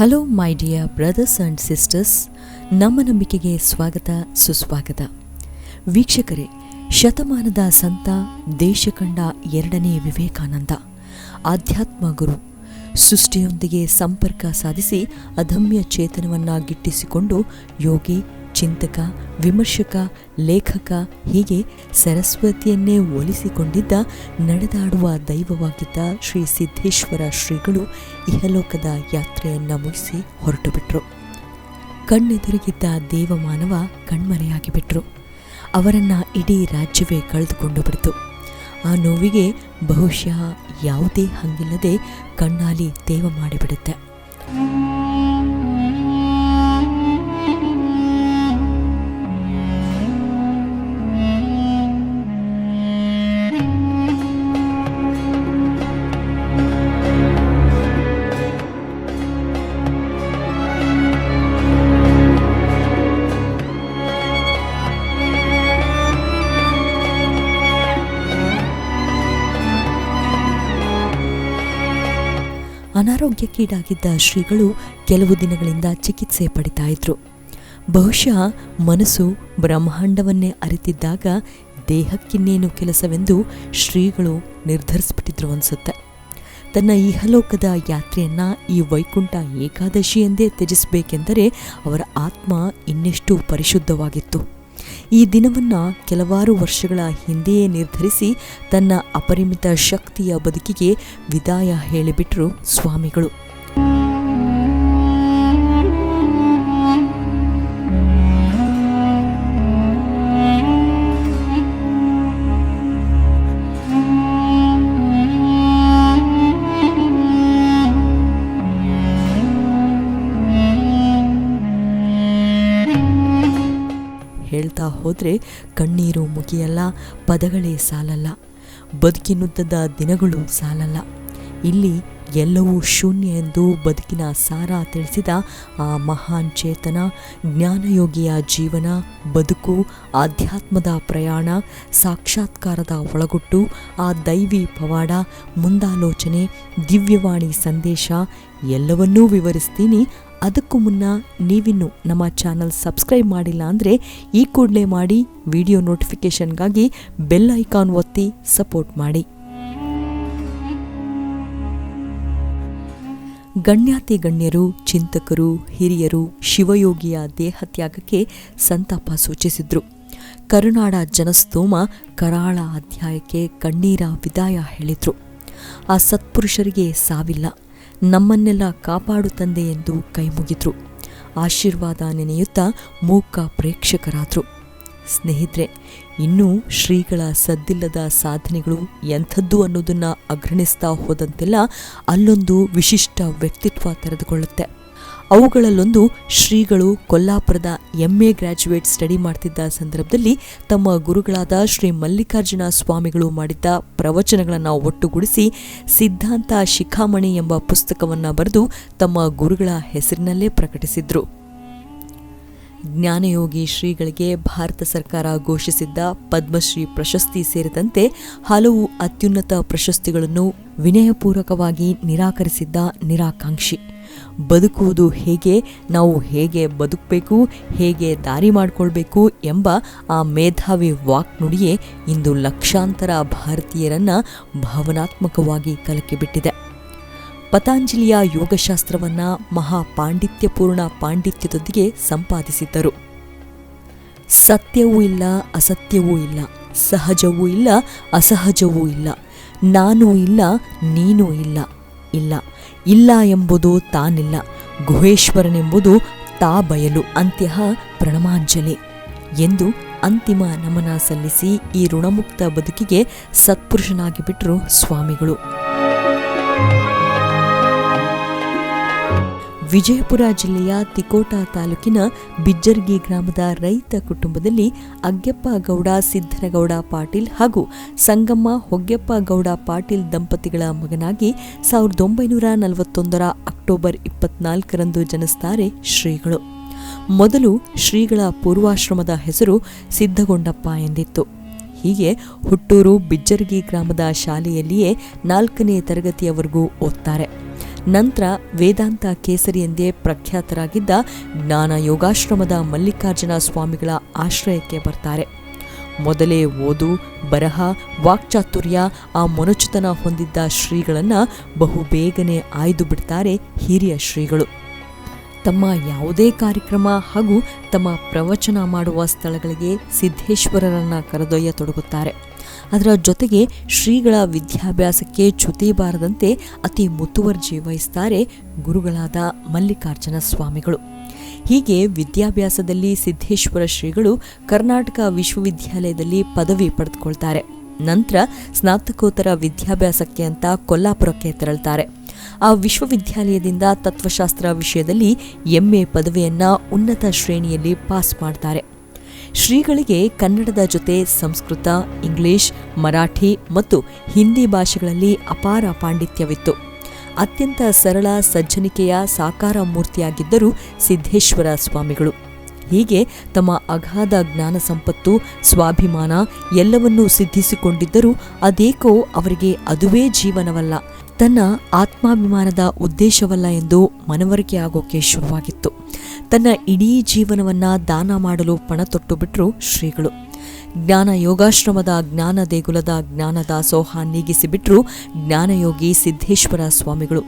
Hello my dear brothers and sisters ನಮ್ಮ ನಂಬಿಕೆಗೆ ಸ್ವಾಗತ, ಸುಸ್ವಾಗತ. ವೀಕ್ಷಕರೇ, ಶತಮಾನದ ಸಂತ ದೇಶ ಕಂಡ ಎರಡನೇ ವಿವೇಕಾನಂದ, ಆಧ್ಯಾತ್ಮ ಗುರು, ಸೃಷ್ಟಿಯೊಂದಿಗೆ ಸಂಪರ್ಕ ಸಾಧಿಸಿ ಅದಮ್ಯ ಚೇತನವನ್ನು ಗಿಟ್ಟಿಸಿಕೊಂಡು ಯೋಗಿ ಚಿಂತಕ, ವಿಮರ್ಶಕ, ಲೇಖಕ, ಹೀಗೆ ಸರಸ್ವತಿಯನ್ನೇ ಒಲಿಸಿಕೊಂಡಿದ್ದ ನಡೆದಾಡುವ ದೈವವಾಗಿದ್ದ ಶ್ರೀ ಸಿದ್ದೇಶ್ವರ ಶ್ರೀಗಳು ಇಹಲೋಕದ ಯಾತ್ರೆಯನ್ನು ಮುಗಿಸಿ ಹೊರಟು ಬಿಟ್ರು ಕಣ್ಣೆದುರಿಗಿದ್ದ ದೇವಮಾನವ ಕಣ್ಮರೆಯಾಗಿ ಬಿಟ್ರು ಅವರನ್ನ ಇಡೀ ರಾಜ್ಯವೇ ಕಳೆದುಕೊಂಡು ಬಿಡ್ತು. ಆ ನೋವಿಗೆ ಬಹುಶಃ ಯಾವುದೇ ಹಂಗಿಲ್ಲದೆ ಕಣ್ಣಾಲಿ ದೇವ ಮಾಡಿಬಿಡುತ್ತೆ. ಅನಾರೋಗ್ಯಕ್ಕೀಡಾಗಿದ್ದ ಶ್ರೀಗಳು ಕೆಲವು ದಿನಗಳಿಂದ ಚಿಕಿತ್ಸೆ ಪಡಿತಾ ಇದ್ರು. ಬಹುಶಃ ಮನಸ್ಸು ಬ್ರಹ್ಮಾಂಡವನ್ನೇ ಅರಿತಿದ್ದಾಗ ದೇಹಕ್ಕಿನ್ನೇನು ಕೆಲಸವೆಂದು ಶ್ರೀಗಳು ನಿರ್ಧರಿಸ್ಬಿಟ್ಟಿದ್ರು ಅನಿಸುತ್ತೆ. ತನ್ನ ಇಹಲೋಕದ ಯಾತ್ರೆಯನ್ನು ಈ ವೈಕುಂಠ ಏಕಾದಶಿ ಎಂದೇ ತ್ಯಜಿಸಬೇಕೆಂದರೆ ಅವರ ಆತ್ಮ ಇನ್ನೆಷ್ಟು ಪರಿಶುದ್ಧವಾಗಿತ್ತು. ಈ ದಿನವನ್ನು ಕೆಲವಾರು ವರ್ಷಗಳ ಹಿಂದೆಯೇ ನಿರ್ಧರಿಸಿ ತನ್ನ ಅಪರಿಮಿತ ಶಕ್ತಿಯ ಬದುಕಿಗೆ ವಿದಾಯ ಹೇಳಿಬಿಟ್ರು ಸ್ವಾಮಿಗಳು. ಹೋದರೆ ಕಣ್ಣೀರು ಮುಗಿಯಲ್ಲ, ಪದಗಳೇ ಸಾಲಲ್ಲ. ಬದುಕಿನುದ್ದದ ದಿನಗಳು ಸಾಲಲ್ಲ. ಇಲ್ಲಿ ಎಲ್ಲವೂ ಶೂನ್ಯ ಎಂದು ಬದುಕಿನ ಸಾರ ತಿಳಿಸಿದ ಆ ಮಹಾನ್ ಚೇತನ, ಜ್ಞಾನಯೋಗಿಯ ಜೀವನ, ಬದುಕು, ಆಧ್ಯಾತ್ಮದ ಪ್ರಯಾಣ, ಸಾಕ್ಷಾತ್ಕಾರದ ಒಳಗುಟ್ಟು, ಆ ದೈವಿ ಪವಾಡ, ಮುಂದಾಲೋಚನೆ, ದಿವ್ಯವಾಣಿ ಸಂದೇಶ ಎಲ್ಲವನ್ನೂ ವಿವರಿಸ್ತೀನಿ ಅದಕ್ಕೂ ಮುನ್ನ ನೀವಿನ್ನು ನಮ್ಮ ಚಾನಲ್ ಸಬ್ಸ್ಕ್ರೈಬ್ ಮಾಡಿಲ್ಲ ಅಂದರೆ ಈ ಕೂಡಲೇ ಮಾಡಿ ವಿಡಿಯೋ ನೋಟಿಫಿಕೇಷನ್ಗಾಗಿ ಬೆಲ್ ಐಕಾನ್ ಒತ್ತಿ ಸಪೋರ್ಟ್ ಮಾಡಿ. ಗಣ್ಯಾತಿ ಗಣ್ಯರು, ಚಿಂತಕರು, ಹಿರಿಯರು, ಶಿವಯೋಗಿಯ ದೇಹತ್ಯಾಗಕ್ಕೆ ಸಂತಾಪ ಸೂಚಿಸಿದ್ರು. ಕರುನಾಡ ಜನಸ್ತೋಮ ಕರಾಳ ಅಧ್ಯಾಯಕ್ಕೆ ಕಣ್ಣೀರ ವಿದಾಯ ಹೇಳಿದ್ರು. ಆ ಸತ್ಪುರುಷರಿಗೆ ಸಾವಿಲ್ಲ. ನಮ್ಮನ್ನೆಲ್ಲ ಕಾಪಾಡು ತಂದೆ ಎಂದು ಕೈಮುಗಿದ್ರು ಆಶೀರ್ವಾದ ನೆನೆಯುತ್ತಾ ಮೂಕ ಪ್ರೇಕ್ಷಕರಾದರು. ಸ್ನೇಹಿತರೆ, ಇನ್ನೂ ಶ್ರೀಗಳ ಸದ್ದಿಲ್ಲದ ಸಾಧನೆಗಳು ಎಂಥದ್ದು ಅನ್ನೋದನ್ನು ಅಗ್ರಣಿಸ್ತಾ ಹೋದಂತೆಲ್ಲ ಅಲ್ಲೊಂದು ವಿಶಿಷ್ಟ ವ್ಯಕ್ತಿತ್ವ ತೆರೆದುಕೊಳ್ಳುತ್ತೆ. ಅವುಗಳಲ್ಲೊಂದು ಶ್ರೀಗಳು ಕೊಲ್ಲಾಪುರದ ಎಂ ಎ ಗ್ರ್ಯಾಜುಯೇಟ್ ಸ್ಟಡಿ ಮಾಡ್ತಿದ್ದ ಸಂದರ್ಭದಲ್ಲಿ ತಮ್ಮ ಗುರುಗಳಾದ ಶ್ರೀ ಮಲ್ಲಿಕಾರ್ಜುನ ಸ್ವಾಮಿಗಳು ಮಾಡಿದ್ದ ಪ್ರವಚನಗಳನ್ನು ಒಟ್ಟುಗೂಡಿಸಿ ಸಿದ್ಧಾಂತ ಶಿಖಾಮಣಿ ಎಂಬ ಪುಸ್ತಕವನ್ನು ಬರೆದು ತಮ್ಮ ಗುರುಗಳ ಹೆಸರಿನಲ್ಲೇ ಪ್ರಕಟಿಸಿದ್ರು. ಜ್ಞಾನಯೋಗಿ ಶ್ರೀಗಳಿಗೆ ಭಾರತ ಸರ್ಕಾರ ಘೋಷಿಸಿದ್ದ ಪದ್ಮಶ್ರೀ ಪ್ರಶಸ್ತಿ ಸೇರಿದಂತೆ ಹಲವು ಅತ್ಯುನ್ನತ ಪ್ರಶಸ್ತಿಗಳನ್ನು ವಿನಯಪೂರ್ವಕವಾಗಿ ನಿರಾಕರಿಸಿದ್ದ ನಿರಾಕಾಂಕ್ಷಿ. ಬದುಕುವುದು ಹೇಗೆ, ನಾವು ಹೇಗೆ ಬದುಕಬೇಕು, ಹೇಗೆ ದಾರಿ ಮಾಡಿಕೊಳ್ಬೇಕು ಎಂಬ ಆ ಮೇಧಾವಿ ವಾಕ್ನುಡಿಯೇ ಇಂದು ಲಕ್ಷಾಂತರ ಭಾರತೀಯರನ್ನು ಭಾವನಾತ್ಮಕವಾಗಿ ಕಲಕಿಬಿಟ್ಟಿದೆ ಪತಾಂಜಲಿಯ ಯೋಗಶಾಸ್ತ್ರವನ್ನು ಮಹಾ ಪಾಂಡಿತ್ಯಪೂರ್ಣ ಪಾಂಡಿತ್ಯದೊಂದಿಗೆ ಸಂಪಾದಿಸಿದ್ದರು. ಸತ್ಯವೂ ಇಲ್ಲ, ಅಸತ್ಯವೂ ಇಲ್ಲ, ಸಹಜವೂ ಇಲ್ಲ, ಅಸಹಜವೂ ಇಲ್ಲ, ನಾನು ಇಲ್ಲ, ನೀನೂ ಇಲ್ಲ. ಇಲ್ಲ. ಇಲ್ಲ ಎಂಬುದು ತಾನಿಲ್ಲ. ಗುಹೇಶ್ವರನೆಂಬುದು ತಾ ಬಯಲು, ಅಂತ್ಯ ಪ್ರಣಮಾಂಜಲಿ ಎಂದು ಅಂತಿಮ ನಮನ ಸಲ್ಲಿಸಿ ಈ ಋಣಮುಕ್ತ ಬದುಕಿಗೆ ಸತ್ಪುರುಷನಾಗಿ ಬಿಟ್ಟರು ಸ್ವಾಮಿಗಳು. ವಿಜಯಪುರ ಜಿಲ್ಲೆಯ ತಿಕೋಟ ತಾಲೂಕಿನ ಬಿಜ್ಜರ್ಗಿ ಗ್ರಾಮದ ರೈತ ಕುಟುಂಬದಲ್ಲಿ ಅಗ್ಗೆಪ್ಪ ಗೌಡ ಸಿದ್ದನಗೌಡ ಪಾಟೀಲ್ ಹಾಗೂ ಸಂಗಮ್ಮ ಹೊಗ್ಗೆಪ್ಪ ಗೌಡ ಪಾಟೀಲ್ ದಂಪತಿಗಳ ಮಗನಾಗಿ ಸಾವಿರದ ಒಂಬೈನೂರ ನಲವತ್ತೊಂದರ ಅಕ್ಟೋಬರ್ ಇಪ್ಪತ್ನಾಲ್ಕರಂದು ಜನಿಸ್ತಾರೆ ಶ್ರೀಗಳು. ಮೊದಲು ಶ್ರೀಗಳ ಪೂರ್ವಾಶ್ರಮದ ಹೆಸರು ಸಿದ್ದಗೊಂಡಪ್ಪ ಎಂದಿತ್ತು. ಹೀಗೆ ಹುಟ್ಟೂರು ಬಿಜ್ಜರ್ಗಿ ಗ್ರಾಮದ ಶಾಲೆಯಲ್ಲಿಯೇ ನಾಲ್ಕನೇ ತರಗತಿಯವರೆಗೂ ಓದ್ತಾರೆ. ನಂತರ ವೇದಾಂತ ಕೇಸರಿ ಎಂದೇ ಪ್ರಖ್ಯಾತರಾಗಿದ್ದ ಜ್ಞಾನ ಯೋಗಾಶ್ರಮದ ಮಲ್ಲಿಕಾರ್ಜುನ ಸ್ವಾಮಿಗಳ ಆಶ್ರಯಕ್ಕೆ ಬರ್ತಾರೆ. ಮೊದಲೇ ಓದು, ಬರಹ, ವಾಕ್ಚಾತುರ್ಯ, ಆ ಮೊನಚುತನ ಹೊಂದಿದ್ದ ಶ್ರೀಗಳನ್ನು ಬಹು ಬೇಗನೆ ಆಯ್ದು ಬಿಡ್ತಾರೆ ಹಿರಿಯ ಶ್ರೀಗಳು. ತಮ್ಮ ಯಾವುದೇ ಕಾರ್ಯಕ್ರಮ ಹಾಗೂ ತಮ್ಮ ಪ್ರವಚನ ಮಾಡುವ ಸ್ಥಳಗಳಿಗೆ ಸಿದ್ದೇಶ್ವರರನ್ನು ಕರೆದೊಯ್ಯತೊಡಗುತ್ತಾರೆ. ಅದರ ಜೊತೆಗೆ ಶ್ರೀಗಳ ವಿದ್ಯಾಭ್ಯಾಸಕ್ಕೆ ಚ್ಯುತಿ ಬಾರದಂತೆ ಅತಿ ಮುತುವರ್ಜಿ ವಹಿಸ್ತಾರೆ ಗುರುಗಳಾದ ಮಲ್ಲಿಕಾರ್ಜುನ ಸ್ವಾಮಿಗಳು. ಹೀಗೆ ವಿದ್ಯಾಭ್ಯಾಸದಲ್ಲಿ ಸಿದ್ದೇಶ್ವರ ಶ್ರೀಗಳು ಕರ್ನಾಟಕ ವಿಶ್ವವಿದ್ಯಾಲಯದಲ್ಲಿ ಪದವಿ ಪಡೆದುಕೊಳ್ತಾರೆ. ನಂತರ ಸ್ನಾತಕೋತ್ತರ ವಿದ್ಯಾಭ್ಯಾಸಕ್ಕೆ ಅಂತ ಕೊಲ್ಲಾಪುರಕ್ಕೆ ತೆರಳ್ತಾರೆ. ಆ ವಿಶ್ವವಿದ್ಯಾಲಯದಿಂದ ತತ್ವಶಾಸ್ತ್ರ ವಿಷಯದಲ್ಲಿ ಎಂಎ ಪದವಿಯನ್ನ ಉನ್ನತ ಶ್ರೇಣಿಯಲ್ಲಿ ಪಾಸ್ ಮಾಡ್ತಾರೆ. ಶ್ರೀಗಳಿಗೆ ಕನ್ನಡದ ಜೊತೆ ಸಂಸ್ಕೃತ, ಇಂಗ್ಲಿಷ್, ಮರಾಠಿ ಮತ್ತು ಹಿಂದಿ ಭಾಷೆಗಳಲ್ಲಿ ಅಪಾರ ಪಾಂಡಿತ್ಯವಿತ್ತು. ಅತ್ಯಂತ ಸರಳ ಸಜ್ಜನಿಕೆಯ ಸಾಕಾರ ಮೂರ್ತಿಯಾಗಿದ್ದರು ಸಿದ್ದೇಶ್ವರ ಸ್ವಾಮಿಗಳು. ಹೀಗೆ ತಮ್ಮ ಅಗಾಧ ಜ್ಞಾನ ಸಂಪತ್ತು, ಸ್ವಾಭಿಮಾನ ಎಲ್ಲವನ್ನೂ ಸಿದ್ಧಿಸಿಕೊಂಡಿದ್ದರೂ ಅದೇಕೋ ಅವರಿಗೆ ಅದುವೇ ಜೀವನವಲ್ಲ. ತನ್ನ ಆತ್ಮಾಭಿಮಾನದ ಉದ್ದೇಶವಲ್ಲ ಎಂದು ಮನವರಿಕೆ ಆಗೋಕೆ ಶುರುವಾಗಿತ್ತು. ತನ್ನ ಇಡೀ ಜೀವನವನ್ನ ದಾನ ಮಾಡಲು ಪಣ ತೊಟ್ಟು ಬಿಟ್ಟರು ಶ್ರೀಗಳು. ಜ್ಞಾನ ಯೋಗಾಶ್ರಮದ ಜ್ಞಾನ ದೇಗುಲದ ಜ್ಞಾನ ದಾಸೋಹ ನೀಗಿಸಿಬಿಟ್ರು ಜ್ಞಾನಯೋಗಿ ಸಿದ್ದೇಶ್ವರ ಸ್ವಾಮಿಗಳು.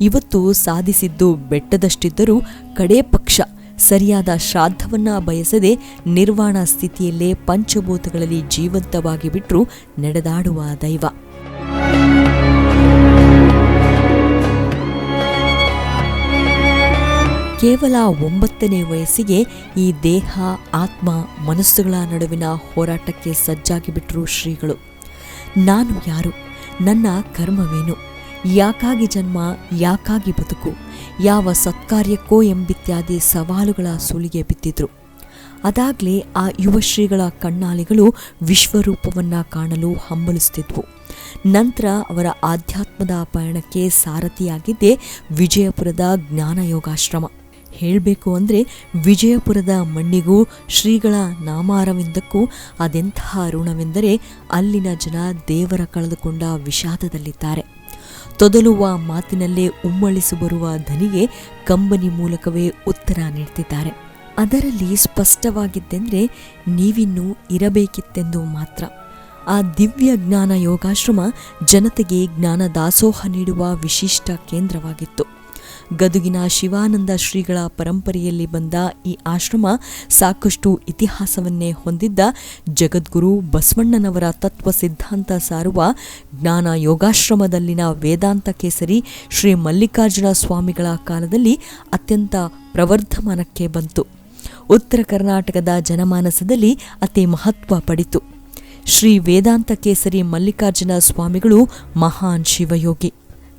ಇವತ್ತು ಸಾಧಿಸಿದ್ದು ಬೆಟ್ಟದಷ್ಟಿದ್ದರೂ ಕಡೇ ಪಕ್ಷ ಸರಿಯಾದ ಶ್ರಾದ್ದವನ್ನ ಬಯಸದೆ ನಿರ್ವಾಣ ಸ್ಥಿತಿಯಲ್ಲೇ ಪಂಚಭೂತಗಳಲ್ಲಿ ಜೀವಂತವಾಗಿ ಬಿಟ್ಟರು ನಡೆದಾಡುವ ದೈವ. ಕೇವಲ ಒಂಬತ್ತನೇ ವಯಸ್ಸಿಗೆ ಈ ದೇಹ, ಆತ್ಮ, ಮನಸ್ಸುಗಳ ನಡುವಿನ ಹೋರಾಟಕ್ಕೆ ಸಜ್ಜಾಗಿ ಬಿಟ್ಟರು ಶ್ರೀಗಳು. ನಾನು ಯಾರು? ನನ್ನ ಕರ್ಮವೇನು? ಯಾಕಾಗಿ ಜನ್ಮ? ಯಾಕಾಗಿ ಬದುಕು? ಯಾವ ಸತ್ಕಾರ್ಯಕ್ಕೋ ಎಂಬಿತ್ಯಾದಿ ಸವಾಲುಗಳ ಸುಳಿಗೆ ಬಿದ್ದಿದ್ರು. ಅದಾಗಲೇ ಆ ಯುವ ಶ್ರೀಗಳ ಕಣ್ಣಾಲಿಗಳು ವಿಶ್ವರೂಪವನ್ನು ಕಾಣಲು ಹಂಬಲಿಸುತ್ತಿದ್ವು ನಂತರ ಅವರ ಆಧ್ಯಾತ್ಮದ ಪಯಣಕ್ಕೆ ಸಾರಥಿಯಾಗಿದ್ದೇ ವಿಜಯಪುರದ ಜ್ಞಾನಯೋಗಾಶ್ರಮ. ಹೇಳಬೇಕು ಅಂದರೆ ವಿಜಯಪುರದ ಮಣ್ಣಿಗೂ ಶ್ರೀಗಳ ನಾಮಾರವಿಂದಕ್ಕೂ ಅದೆಂತಹ ಋಣವೆಂದರೆ ಅಲ್ಲಿನ ಜನ ದೇವರ ಕಳೆದುಕೊಂಡ ವಿಷಾದದಲ್ಲಿದ್ದಾರೆ. ತೊದಲುವ ಮಾತಿನಲ್ಲೇ ಉಮ್ಮಳಿಸಿ ಬರುವ ಧನಿಗೆ ಕಂಬನಿ ಮೂಲಕವೇ ಉತ್ತರ ನೀಡ್ತಿದ್ದಾರೆ. ಅದರಲ್ಲಿ ಸ್ಪಷ್ಟವಾಗಿದ್ದೆಂದರೆ ನೀವಿನ್ನೂ ಇರಬೇಕಿತ್ತೆಂದು ಮಾತ್ರ. ಆ ದಿವ್ಯ ಜ್ಞಾನ ಯೋಗಾಶ್ರಮ ಜನತೆಗೆ ಜ್ಞಾನ ದಾಸೋಹ ನೀಡುವ ವಿಶಿಷ್ಟ ಕೇಂದ್ರವಾಗಿತ್ತು. ಗದುಗಿನ ಶಿವಾನಂದ ಶ್ರೀಗಳ ಪರಂಪರೆಯಲ್ಲಿ ಬಂದ ಈ ಆಶ್ರಮ ಸಾಕಷ್ಟು ಇತಿಹಾಸವನ್ನೇ ಹೊಂದಿದ್ದ ಜಗದ್ಗುರು ಬಸವಣ್ಣನವರ ತತ್ವ ಸಿದ್ಧಾಂತ ಸಾರುವ ಜ್ಞಾನ ಯೋಗಾಶ್ರಮದಲ್ಲಿನ ವೇದಾಂತ ಕೇಸರಿ ಶ್ರೀ ಮಲ್ಲಿಕಾರ್ಜುನ ಸ್ವಾಮಿಗಳ ಕಾಲದಲ್ಲಿ ಅತ್ಯಂತ ಪ್ರವರ್ಧಮಾನಕ್ಕೆ ಬಂತು. ಉತ್ತರ ಕರ್ನಾಟಕದ ಜನಮಾನಸದಲ್ಲಿ ಅತಿ ಮಹತ್ವ ಪಡಿತು. ಶ್ರೀ ವೇದಾಂತ ಕೇಸರಿ ಮಲ್ಲಿಕಾರ್ಜುನ ಸ್ವಾಮಿಗಳು ಮಹಾನ್ ಶಿವಯೋಗಿ.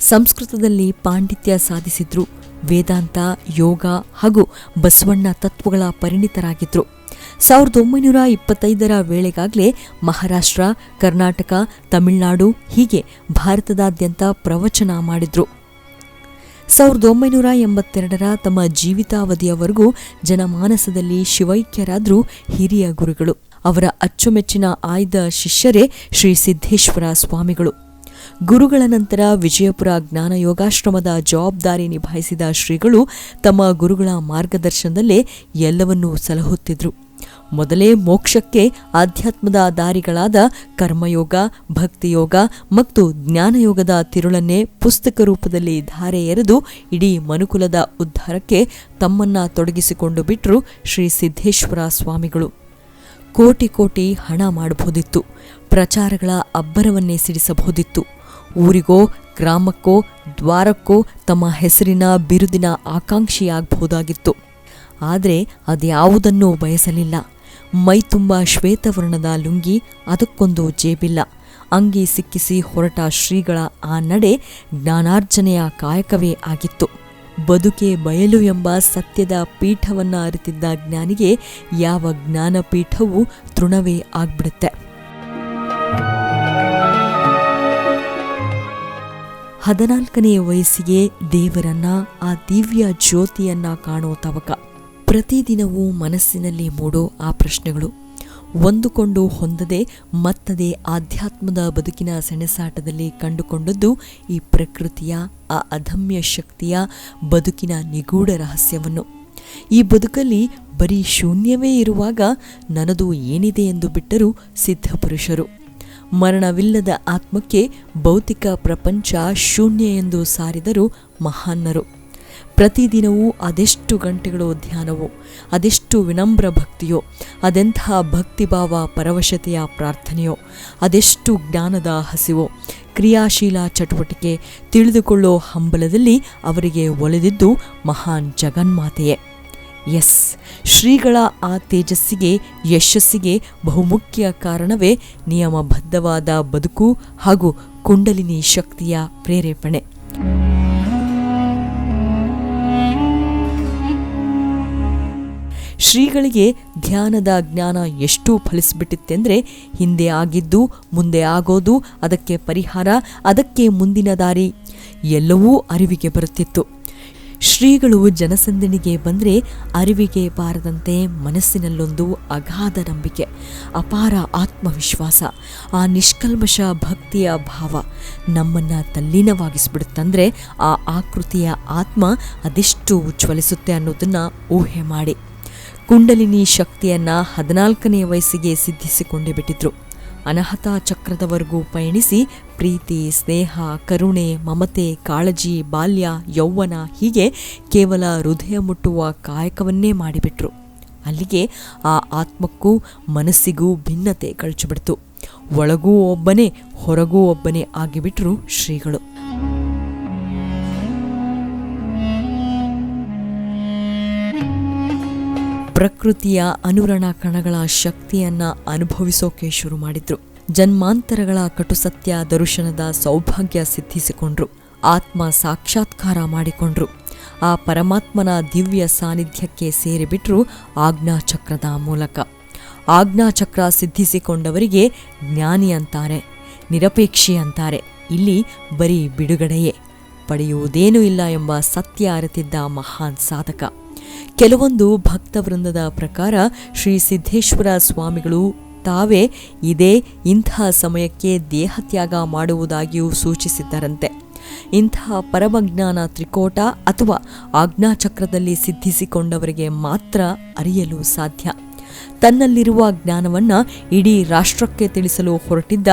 ಸಂಸ್ಕೃತದಲ್ಲಿ ಪಾಂಡಿತ್ಯ ಸಾಧಿಸಿದ್ರು. ವೇದಾಂತ, ಯೋಗ ಹಾಗೂ ಬಸವಣ್ಣ ತತ್ವಗಳ ಪರಿಣಿತರಾಗಿದ್ರು. ಸಾವಿರದ ಒಂಬೈನೂರ ಇಪ್ಪತ್ತೈದರ ವೇಳೆಗಾಗಲೇ ಮಹಾರಾಷ್ಟ್ರ, ಕರ್ನಾಟಕ, ತಮಿಳುನಾಡು ಹೀಗೆ ಭಾರತದಾದ್ಯಂತ ಪ್ರವಚನ ಮಾಡಿದ್ರು. ಸಾವಿರದ ಒಂಬೈನೂರ ಎಂಬತ್ತೆರಡರ ತಮ್ಮ ಜೀವಿತಾವಧಿಯವರೆಗೂ ಜನಮಾನಸದಲ್ಲಿ ಶಿವೈಕ್ಯರಾದ್ರು ಹಿರಿಯ ಗುರುಗಳು. ಅವರ ಅಚ್ಚುಮೆಚ್ಚಿನ ಆಯ್ದ ಶಿಷ್ಯರೇ ಶ್ರೀ ಸಿದ್ದೇಶ್ವರ ಸ್ವಾಮಿಗಳು. ಗುರುಗಳ ನಂತರ ವಿಜಯಪುರ ಜ್ಞಾನ ಯೋಗಾಶ್ರಮದ ಜವಾಬ್ದಾರಿ ನಿಭಾಯಿಸಿದ ಶ್ರೀಗಳು ತಮ್ಮ ಗುರುಗಳ ಮಾರ್ಗದರ್ಶನದಲ್ಲೇ ಎಲ್ಲವನ್ನೂ ಸಲಹುತ್ತಿದ್ರು. ಮೊದಲೇ ಮೋಕ್ಷಕ್ಕೆ ಆಧ್ಯಾತ್ಮದ ದಾರಿಗಳಾದ ಕರ್ಮಯೋಗ, ಭಕ್ತಿಯೋಗ ಮತ್ತು ಜ್ಞಾನಯೋಗದ ತಿರುಳನ್ನೇ ಪುಸ್ತಕ ರೂಪದಲ್ಲಿ ಧಾರೆ ಎರೆದು ಇಡೀ ಮನುಕುಲದ ಉದ್ಧಾರಕ್ಕೆ ತಮ್ಮನ್ನ ತೊಡಗಿಸಿಕೊಂಡು ಬಿಟ್ಟರು ಶ್ರೀ ಸಿದ್ದೇಶ್ವರ ಸ್ವಾಮಿಗಳು. ಕೋಟಿ ಕೋಟಿ ಹಣ ಮಾಡಬಹುದಿತ್ತು. ಪ್ರಚಾರಗಳ ಅಬ್ಬರವನ್ನೇ ಸಿಡಿಸಬಹುದಿತ್ತು. ಊರಿಗೋ, ಗ್ರಾಮಕ್ಕೋ, ದ್ವಾರಕ್ಕೋ ತಮ್ಮ ಹೆಸರಿನ ಬಿರುದಿನ ಆಕಾಂಕ್ಷಿಯಾಗಬಹುದಾಗಿತ್ತು. ಆದರೆ ಅದ್ಯಾವುದನ್ನೂ ಬಯಸಲಿಲ್ಲ. ಮೈತುಂಬ ಶ್ವೇತವರ್ಣದ ಲುಂಗಿ, ಅದಕ್ಕೊಂದು ಜೇಬಿಲ್ಲ. ಅಂಗಿ ಸಿಕ್ಕಿಸಿ ಹೊರಟ ಶ್ರೀಗಳ ಆ ನಡೆ ಜ್ಞಾನಾರ್ಜನೆಯ ಕಾಯಕವೇ ಆಗಿತ್ತು. ಬದುಕೆ ಬಯಲು ಎಂಬ ಸತ್ಯದ ಪೀಠವನ್ನ ಅರಿತಿದ್ದ ಜ್ಞಾನಿಗೆ ಯಾವ ಜ್ಞಾನಪೀಠವೂ ತೃಣವೇ ಆಗ್ಬಿಡುತ್ತೆ. ಹದಿನಾಲ್ಕನೆಯ ವಯಸ್ಸಿಗೆ ದೇವರನ್ನ, ಆ ದಿವ್ಯ ಜ್ಯೋತಿಯನ್ನ ಕಾಣೋ ತವಕ. ಪ್ರತಿದಿನವೂ ಮನಸ್ಸಿನಲ್ಲಿ ಮೂಡೋ ಆ ಪ್ರಶ್ನೆಗಳು. ಒಂದುಕೊಂಡು ಹೊಂದದೆ, ಮತ್ತದೇ ಆಧ್ಯಾತ್ಮದ ಬದುಕಿನ ಸೆಣಸಾಟದಲ್ಲಿ ಕಂಡುಕೊಂಡದ್ದು ಈ ಪ್ರಕೃತಿಯ, ಆ ಅದಮ್ಯ ಶಕ್ತಿಯ ಬದುಕಿನ ನಿಗೂಢ ರಹಸ್ಯವನ್ನು. ಈ ಬದುಕಲ್ಲಿ ಬರೀ ಶೂನ್ಯವೇ ಇರುವಾಗ ನನ್ನದು ಏನಿದೆ ಎಂದು ಬಿಟ್ಟರು ಸಿದ್ಧಪುರುಷರು. ಮರಣವಿಲ್ಲದ ಆತ್ಮಕ್ಕೆ ಭೌತಿಕ ಪ್ರಪಂಚ ಶೂನ್ಯ ಎಂದು ಸಾರಿದರು ಮಹಾನ್ನರು. ಪ್ರತಿದಿನವೂ ಅದೆಷ್ಟು ಗಂಟೆಗಳು ಧ್ಯಾನವೋ, ಅದೆಷ್ಟು ವಿನಮ್ರ ಭಕ್ತಿಯೋ ಅದೆಂಥ ಭಕ್ತಿಭಾವ ಪರವಶತೆಯ ಪ್ರಾರ್ಥನೆಯೋ, ಅದೆಷ್ಟು ಜ್ಞಾನದ ಹಸಿವೋ, ಕ್ರಿಯಾಶೀಲ ಚಟುವಟಿಕೆ ತಿಳಿದುಕೊಳ್ಳೋ ಹಂಬಲದಲ್ಲಿ ಅವರಿಗೆ ಒಲೆದಿದ್ದು ಮಹಾನ್ ಜಗನ್ಮಾತೆಯೇ. ಎಸ್. ಶ್ರೀಗಳ ಆ ತೇಜಸ್ಸಿಗೆ, ಯಶಸ್ಸಿಗೆ ಬಹುಮುಖ್ಯ ಕಾರಣವೇ ನಿಯಮಬದ್ಧವಾದ ಬದುಕು ಹಾಗೂ ಕುಂಡಲಿನಿ ಶಕ್ತಿಯ ಪ್ರೇರೇಪಣೆ. ಶ್ರೀಗಳಿಗೆ ಧ್ಯಾನದ ಜ್ಞಾನ ಎಷ್ಟು ಫಲಿಸಿಬಿಟ್ಟಿತ್ತೆಂದರೆ ಹಿಂದೆ ಆಗಿದ್ದು, ಮುಂದೆ ಆಗೋದು, ಅದಕ್ಕೆ ಪರಿಹಾರ, ಅದಕ್ಕೆ ಮುಂದಿನ ದಾರಿ ಎಲ್ಲವೂ ಅರಿವಿಗೆ ಬರುತ್ತಿತ್ತು. ಶ್ರೀಗಳು ಜನಸಂದಣಿಗೆ ಬಂದರೆ ಅರಿವಿಗೆ ಬಾರದಂತೆ ಮನಸ್ಸಿನಲ್ಲೊಂದು ಅಗಾಧ ನಂಬಿಕೆ, ಅಪಾರ ಆತ್ಮವಿಶ್ವಾಸ, ಆ ನಿಷ್ಕಲ್ಮಶ ಭಕ್ತಿಯ ಭಾವ ನಮ್ಮನ್ನು ತಲ್ಲೀನವಾಗಿಸ್ಬಿಡುತ್ತಂದರೆ ಆ ಆಕೃತಿಯ ಆತ್ಮ ಅದೆಷ್ಟು ಉಜ್ವಲಿಸುತ್ತೆ ಅನ್ನೋದನ್ನು ಊಹೆ ಮಾಡಿ. ಕುಂಡಲಿನಿ ಶಕ್ತಿಯನ್ನು ಹದಿನಾಲ್ಕನೇ ವಯಸ್ಸಿಗೆ ಸಿದ್ಧಿಸಿಕೊಂಡೇ ಬಿಟ್ಟಿದ್ರು. ಅನಹತ ಚಕ್ರದವರೆಗೂ ಪಯಣಿಸಿ, ಪ್ರೀತಿ, ಸ್ನೇಹ, ಕರುಣೆ, ಮಮತೆ, ಕಾಳಜಿ, ಬಾಲ್ಯ ಯೌವನ ಹೀಗೆ ಕೇವಲ ಹೃದಯ ಮುಟ್ಟುವ ಕಾಯಕವನ್ನೇ ಮಾಡಿಬಿಟ್ರು. ಅಲ್ಲಿಗೆ ಆ ಆತ್ಮಕ್ಕೂ ಮನಸ್ಸಿಗೂ ಭಿನ್ನತೆ ಕಳಚಿಬಿಡ್ತು ಒಳಗೂ ಒಬ್ಬನೇ, ಹೊರಗೂ ಒಬ್ಬನೇ ಆಗಿಬಿಟ್ರು ಶ್ರೀಗಳು. ಪ್ರಕೃತಿಯ ಅನುರಣ ಕಣಗಳ ಶಕ್ತಿಯನ್ನ ಅನುಭವಿಸೋಕೆ ಶುರು ಮಾಡಿದ್ರು. ಜನ್ಮಾಂತರಗಳ ಕಟುಸತ್ಯ ದರ್ಶನದ ಸೌಭಾಗ್ಯ ಸಿದ್ಧಿಸಿಕೊಂಡ್ರು. ಆತ್ಮ ಸಾಕ್ಷಾತ್ಕಾರ ಮಾಡಿಕೊಂಡ್ರು. ಆ ಪರಮಾತ್ಮನ ದಿವ್ಯ ಸಾನ್ನಿಧ್ಯಕ್ಕೆ ಸೇರಿಬಿಟ್ರು ಆಜ್ಞಾಚಕ್ರದ ಮೂಲಕ. ಆಜ್ಞಾಚಕ್ರ ಸಿದ್ಧಿಸಿಕೊಂಡವರಿಗೆ ಜ್ಞಾನಿ ಅಂತಾರೆ, ನಿರಪೇಕ್ಷಿ ಅಂತಾರೆ. ಇಲ್ಲಿ ಬರೀ ಬಿಡುಗಡೆಯೇ. ಪಡೆಯುವುದೇನೂ ಇಲ್ಲ ಎಂಬ ಸತ್ಯ ಅರಿತಿದ್ದ ಮಹಾನ್ ಸಾಧಕ. ಕೆಲವೊಂದು ಭಕ್ತವೃಂದದ ಪ್ರಕಾರ ಶ್ರೀ ಸಿದ್ದೇಶ್ವರ ಸ್ವಾಮಿಗಳು ತಾವೇ ಇದೇ ಇಂಥ ಸಮಯಕ್ಕೆ ದೇಹತ್ಯಾಗ ಮಾಡುವುದಾಗಿಯೂ ಸೂಚಿಸಿದ್ದರಂತೆ. ಇಂತಹ ಪರಮಜ್ಞಾನ ತ್ರಿಕೋಟ ಅಥವಾ ಆಜ್ಞಾಚಕ್ರದಲ್ಲಿ ಸಿದ್ಧಿಸಿಕೊಂಡವರಿಗೆ ಮಾತ್ರ ಅರಿಯಲು ಸಾಧ್ಯ. ತನ್ನಲ್ಲಿರುವ ಜ್ಞಾನವನ್ನು ಇಡೀ ರಾಷ್ಟ್ರಕ್ಕೆ ತಿಳಿಸಲು ಹೊರಟಿದ್ದ,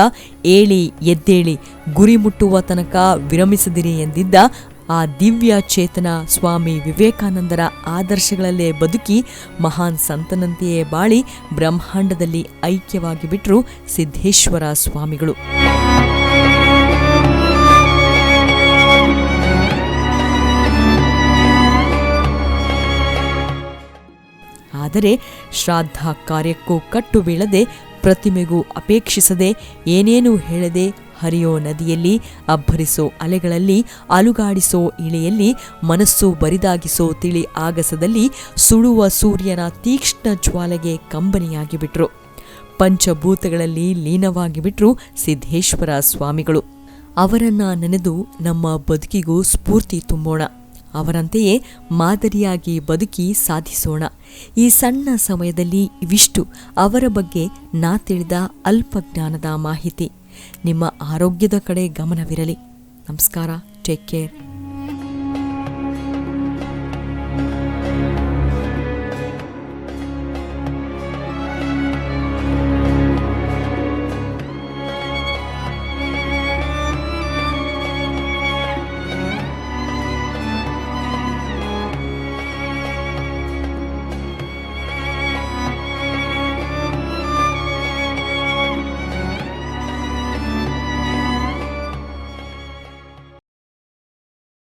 ಏಳಿ ಎದ್ದೇಳಿ ಗುರಿ ಮುಟ್ಟುವ ತನಕ ವಿರಮಿಸದಿರಿ ಎಂದಿದ್ದ ಆ ದಿವ್ಯ ಚೇತನ ಸ್ವಾಮಿ ವಿವೇಕಾನಂದರ ಆದರ್ಶಗಳಲ್ಲೇ ಬದುಕಿ ಮಹಾನ್ ಸಂತನಂತೆಯೇ ಬಾಳಿ ಬ್ರಹ್ಮಾಂಡದಲ್ಲಿ ಐಕ್ಯವಾಗಿ ಬಿಟ್ಟರು ಸಿದ್ದೇಶ್ವರ ಸ್ವಾಮಿಗಳು. ಆದರೆ ಶ್ರಾದ್ದ ಕಾರ್ಯಕ್ಕೂ ಕಟ್ಟು ಬೀಳದೆ ಪ್ರತಿಮೆಗೂ ಅಪೇಕ್ಷಿಸದೆ ಏನೇನೂ ಹೇಳದೆ ಹರಿಯೋ ನದಿಯಲ್ಲಿ, ಅಬ್ಬರಿಸೋ ಅಲೆಗಳಲ್ಲಿ, ಅಲುಗಾಡಿಸೋ ಇಳೆಯಲ್ಲಿ, ಮನಸ್ಸು ಬರಿದಾಗಿಸೋ ತಿಳಿ ಆಗಸದಲ್ಲಿ ಸುಡುವ ಸೂರ್ಯನ ತೀಕ್ಷ್ಣ ಜ್ವಾಲೆಗೆ ಕಂಬನಿಯಾಗಿಬಿಟ್ರು. ಪಂಚಭೂತಗಳಲ್ಲಿ ಲೀನವಾಗಿಬಿಟ್ರು ಸಿದ್ದೇಶ್ವರ ಸ್ವಾಮಿಗಳು. ಅವರನ್ನ ನೆನೆದು ನಮ್ಮ ಬದುಕಿಗೂ ಸ್ಫೂರ್ತಿ ತುಂಬೋಣ. ಅವರಂತೆಯೇ ಮಾದರಿಯಾಗಿ ಬದುಕಿ ಸಾಧಿಸೋಣ. ಈ ಸಣ್ಣ ಸಮಯದಲ್ಲಿ ಇವಿಷ್ಟು ಅವರ ಬಗ್ಗೆ ನಾ ತಿಳಿದ ಅಲ್ಪ ಜ್ಞಾನದ ಮಾಹಿತಿ. ನಿಮ್ಮ ಆರೋಗ್ಯದ ಕಡೆ ಗಮನವಿರಲಿ. ನಮಸ್ಕಾರ. Take care